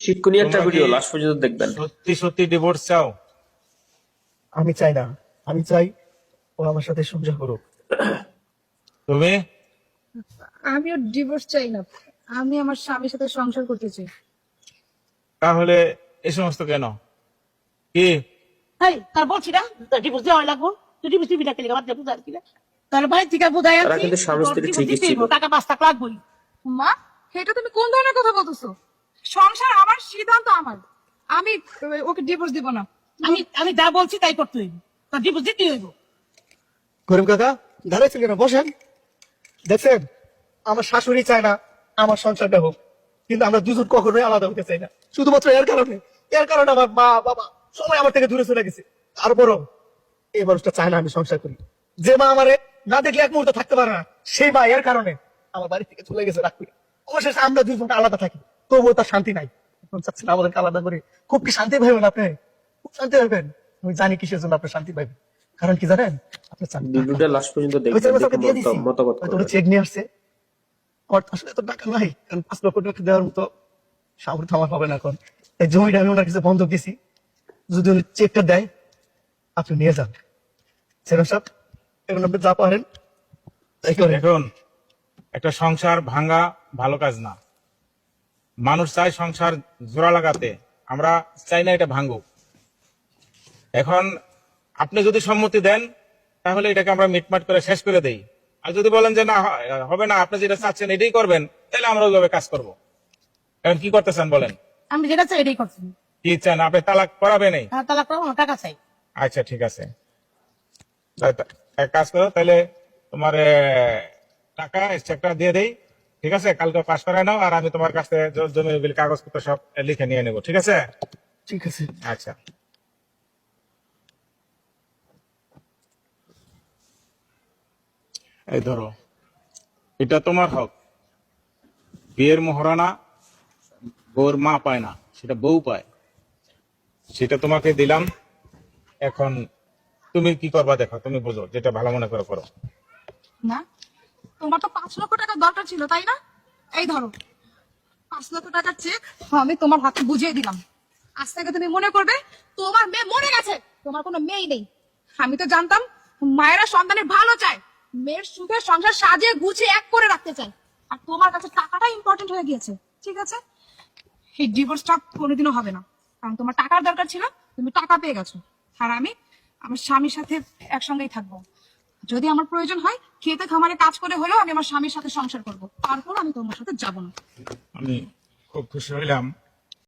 শিক্ষণীয় একটা video last পর্যন্ত দেখবেন। সত্যি সত্যি ডিভোর্স চাও? আমি চাই না। আমি চাই ও আমার সাথে সংসার করুক। তুমি? আমিও ডিভোর্স চাই না। আমি আমার স্বামীর সাথে সংসার করতে চাই। তাহলে এই সমস্ত কেন? কি? এই তার বলছি না ডিভোর্স দেওয়া লাগবো। তুই ডিভোর্স দিবি না কেলে? আমার বুঝা আর কিনা তার ভাই বুঝাই তারা আছি। কিন্তু স্বামী স্ত্রী ঠিকই ছিল। টাকা পাঁচ লাখ লাগবোই। মা এটা তুমি কোন ধরনের কথা বলতেছো? সংসার আমার, সিদ্ধান্ত আমার। আমি, ওকে ডিভোর্স দিব না। আমি আমি যা বলছি তাই করতে হইব। তোর ডিভোর্স দিতে হইব। করিম কাকা দাঁড়াইছেন কেন? বসেন। দেখছেন, আমার শাশুড়ি চায় না আমার সংসারটা হোক। কিন্তু আমরা দুজন কখনোই আলাদা হতে চাই না। শুধুমাত্র এর কারণে। এর কারণে আমার মা, বাবা, সবাই আমার থেকে দূরে চলে গেছে। তারপরও এই মানুষটা চায় না আমি সংসার করি। যে মা আমারে না দেখলে এক মুহূর্ত থাকতে পারে না, সেই মা এর কারণে আমার বাড়ি থেকে চলে গেছে রাখবে অবশেষে আমরা দুজন আলাদা থাকি। তবুও তার শান্তি নাই। এখন চাচ্ছেন আমাদেরকে আলাদা করে। খুব কি শান্তি পাইবেন আপনি? খুব শান্তি পাইবেন আমি জানি কিসের জন্য আপনি শান্তি পাইবেন কারণ কি জানেন? লাস্ট পর্যন্ত দেখবেন চেক নিয়ে আসছে। আসলে টাকা নাই। কারণ পাঁচ লক্ষ টাকা দেওয়ার মতো সামর্থ্য আমার হবে না এখন। এই জমিটা আমি ওনার কাছে বন্ধক দিছি। যদি উনি চেকটা দেয় আপনি নিয়ে যান। এখন আপনি যা পারেন এখন একটা সংসার ভাঙা ভালো কাজ না। মানুষ চায় সংসার জোড়া লাগাতে আমরা চাই না এটা ভাঙুক। এখন আপনি যদি সম্মতি দেন তাহলে এটাকে আমরা মিটমাট করে শেষ করে দেই। আর যদি বলেন যে না হবে না আপনি যেটা চাচ্ছেন এটাই করবেন তাহলে আমরা ওইভাবে কাজ করব। এখন কি করতে চান বলেন? আমি যেটা চাই এটাই করছি। কি চান? আপনি তালাক করাবেন এই? হ্যাঁ তালাক করব টাকা চাই। আচ্ছা ঠিক আছে। এক কাজ করো তাহলে তোমার টাকা চেকটা দিয়ে দেই। ঠিক আছে? কালকে পাস করে নাও আর আমি তোমার কাছে জ- জমি বিল কাগজপত্র সব লিখে নিয়ে নেব ঠিক আছে? ঠিক আছে। আচ্ছা। এই ধরো। এটা তোমার হক। বিয়ের মহারানা বউর মা পায় না সেটা বউ পায়। সেটা তোমাকে দিলাম। এখন তুমি কি করবা দেখো তুমি বুঝো যেটা ভালো মনে করে করো। না। তোমার তো পাঁচ লক্ষ টাকা দরকার ছিল, তাই না? এই ধরো, পাঁচ লক্ষ টাকার চেক আমি তোমার হাতে বুঝিয়ে দিলাম। আজ থেকে তুমি মনে করবে তোমার মেয়ে মরে গেছে, তোমার কোনো মেয়ে নেই। আমি তো জানতাম মায়েরা সন্তানের ভালো চায়, মেয়ের সুখে সংসার সাজিয়ে গুছিয়ে এক করে রাখতে চায়। আর তোমার কাছে টাকাটা ইম্পর্টেন্ট হয়ে গিয়েছে, ঠিক আছে? এই ডিভোর্সটা কোনোদিনও হবে না, কারণ তোমার টাকার দরকার ছিল, তুমি টাকা পেয়ে গেছো। আর আমি, আমার স্বামীর সাথে একসঙ্গেই থাকব। যদি আমার প্রয়োজন হয়, খেতে খামারে কাজ করে হলেও আমি আমার স্বামীর সাথে সংসার করব। তারপর আমি তোমার সাথে যাব না। আমি খুব খুশি হইলাম।